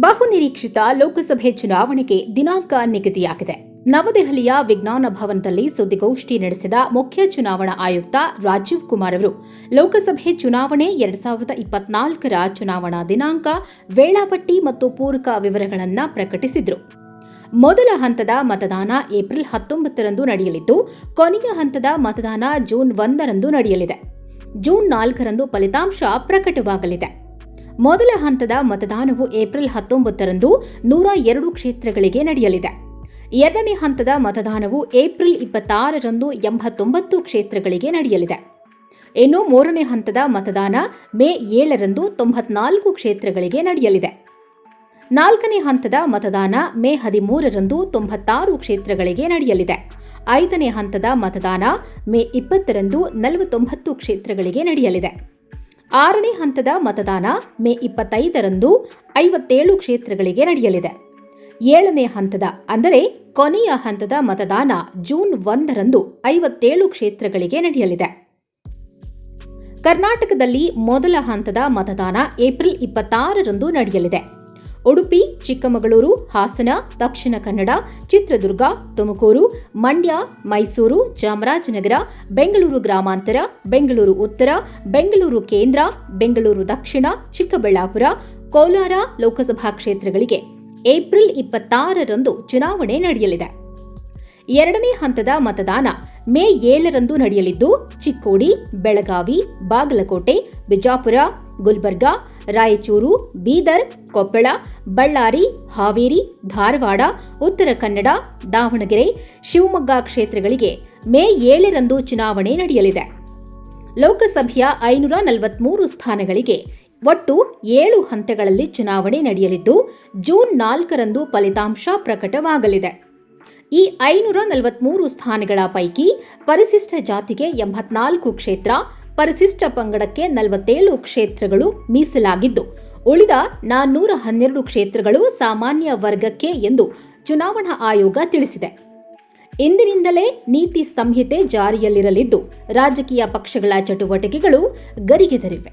ಬಹುನಿರೀಕ್ಷಿತ ಲೋಕಸಭೆ ಚುನಾವಣೆಗೆ ದಿನಾಂಕ ನಿಗದಿಯಾಗಿದೆ. ನವದೆಹಲಿಯ ವಿಜ್ಞಾನ ಭವನದಲ್ಲಿ ಸುದ್ದಿಗೋಷ್ಠಿ ನಡೆಸಿದ ಮುಖ್ಯ ಚುನಾವಣಾ ಆಯುಕ್ತ ರಾಜೀವ್ ಕುಮಾರ್ ಅವರು, ಲೋಕಸಭೆ ಚುನಾವಣೆ ಎರಡ್ ಸಾವಿರದ ಇಪ್ಪತ್ನಾಲ್ಕರ ಚುನಾವಣಾ ದಿನಾಂಕ, ವೇಳಾಪಟ್ಟಿ ಮತ್ತು ಪೂರಕ ವಿವರಗಳನ್ನು ಪ್ರಕಟಿಸಿದರು. ಮೊದಲ ಹಂತದ ಮತದಾನ ಏಪ್ರಿಲ್ ಹತ್ತೊಂಬತ್ತರಂದು ನಡೆಯಲಿದ್ದು, ಕೊನೆಯ ಹಂತದ ಮತದಾನ ಜೂನ್ ಒಂದರಂದು ನಡೆಯಲಿದೆ. ಜೂನ್ ನಾಲ್ಕರಂದು ಫಲಿತಾಂಶ ಪ್ರಕಟವಾಗಲಿದೆ. ಮೊದಲ ಹಂತದ ಮತದಾನವು ಏಪ್ರಿಲ್ ಹತ್ತೊಂಬತ್ತರಂದು ನೂರ ಎರಡು ಕ್ಷೇತ್ರಗಳಿಗೆ ನಡೆಯಲಿದೆ. ಎರಡನೇ ಹಂತದ ಮತದಾನವು ಏಪ್ರಿಲ್ ಇಪ್ಪತ್ತಾರರಂದು ಎಂಬತ್ತೊಂಬತ್ತು ಕ್ಷೇತ್ರಗಳಿಗೆ ನಡೆಯಲಿದೆ. ಇನ್ನು ಮೂರನೇ ಹಂತದ ಮತದಾನ ಮೇ ಏಳರಂದು ತೊಂಬತ್ನಾಲ್ಕು ಕ್ಷೇತ್ರಗಳಿಗೆ ನಡೆಯಲಿದೆ. ನಾಲ್ಕನೇ ಹಂತದ ಮತದಾನ ಮೇ ಹದಿಮೂರರಂದು ತೊಂಬತ್ತಾರು ಕ್ಷೇತ್ರಗಳಿಗೆ ನಡೆಯಲಿದೆ. ಐದನೇ ಹಂತದ ಮತದಾನ ಮೇ ಇಪ್ಪತ್ತರಂದು ನಲವತ್ತೊಂಬತ್ತು ಕ್ಷೇತ್ರಗಳಿಗೆ ನಡೆಯಲಿದೆ. ಆರನೇ ಹಂತದ ಮತದಾನ ಮೇ ಇಪ್ಪತ್ತೈದರಂದು ಐವತ್ತೇಳು ಕ್ಷೇತ್ರಗಳಿಗೆ ನಡೆಯಲಿದೆ. ಏಳನೇ ಹಂತದ, ಅಂದರೆ ಕೊನೆಯ ಹಂತದ ಮತದಾನ ಜೂನ್ ಒಂದರಂದು ಐವತ್ತೇಳು ಕ್ಷೇತ್ರಗಳಿಗೆ ನಡೆಯಲಿದೆ. ಕರ್ನಾಟಕದಲ್ಲಿ ಮೊದಲ ಹಂತದ ಮತದಾನ ಏಪ್ರಿಲ್ ಇಪ್ಪತ್ತಾರರಂದು ನಡೆಯಲಿದೆ. ಉಡುಪಿ, ಚಿಕ್ಕಮಗಳೂರು, ಹಾಸನ, ದಕ್ಷಿಣ ಕನ್ನಡ, ಚಿತ್ರದುರ್ಗ, ತುಮಕೂರು, ಮಂಡ್ಯ, ಮೈಸೂರು, ಚಾಮರಾಜನಗರ, ಬೆಂಗಳೂರು ಗ್ರಾಮಾಂತರ, ಬೆಂಗಳೂರು ಉತ್ತರ, ಬೆಂಗಳೂರು ಕೇಂದ್ರ, ಬೆಂಗಳೂರು ದಕ್ಷಿಣ, ಚಿಕ್ಕಬಳ್ಳಾಪುರ, ಕೋಲಾರ ಲೋಕಸಭಾ ಕ್ಷೇತ್ರಗಳಿಗೆ ಏಪ್ರಿಲ್ ಇಪ್ಪತ್ತಾರರಂದು ಚುನಾವಣೆ ನಡೆಯಲಿದೆ. ಎರಡನೇ ಹಂತದ ಮತದಾನ ಮೇ ಏಳರಂದು ನಡೆಯಲಿದ್ದು, ಚಿಕ್ಕೋಡಿ, ಬೆಳಗಾವಿ, ಬಾಗಲಕೋಟೆ, ಬಿಜಾಪುರ, ಗುಲ್ಬರ್ಗಾ ರಾಯಚೂರು, ಬೀದರ್, ಕೊಪ್ಪಳ, ಬಳ್ಳಾರಿ, ಹಾವೇರಿ, ಧಾರವಾಡ, ಉತ್ತರ ಕನ್ನಡ, ದಾವಣಗೆರೆ, ಶಿವಮೊಗ್ಗ ಕ್ಷೇತ್ರಗಳಿಗೆ ಮೇ ಏಳರಂದು ಚುನಾವಣೆ ನಡೆಯಲಿದೆ. ಲೋಕಸಭೆಯ ಐನೂರ ನಲವತ್ಮೂರು ಸ್ಥಾನಗಳಿಗೆ ಒಟ್ಟು ಏಳು ಹಂತಗಳಲ್ಲಿ ಚುನಾವಣೆ ನಡೆಯಲಿದ್ದು, ಜೂನ್ ನಾಲ್ಕರಂದು ಫಲಿತಾಂಶ ಪ್ರಕಟವಾಗಲಿದೆ. ಈ ಐನೂರ ನಲವತ್ಮೂರು ಸ್ಥಾನಗಳ ಪೈಕಿ ಪರಿಶಿಷ್ಟ ಜಾತಿಗೆ ಎಂಬತ್ನಾಲ್ಕು ಕ್ಷೇತ್ರ ಪರಿಶಿಷ್ಟ ಪಂಗಡಕ್ಕೆ ನಲವತ್ತೇಳು ಕ್ಷೇತ್ರಗಳು ಮೀಸಲಾಗಿದ್ದು, ಉಳಿದ ನಾನ್ನೂರ ಹನ್ನೆರಡು ಕ್ಷೇತ್ರಗಳು ಸಾಮಾನ್ಯ ವರ್ಗಕ್ಕೆ ಎಂದು ಚುನಾವಣಾ ಆಯೋಗ ತಿಳಿಸಿದೆ. ಇಂದಿನಿಂದಲೇ ನೀತಿ ಸಂಹಿತೆ ಜಾರಿಯಲ್ಲಿರಲಿದ್ದು, ರಾಜಕೀಯ ಪಕ್ಷಗಳ ಚಟುವಟಿಕೆಗಳು ಗರಿಗೆದರಿವೆ.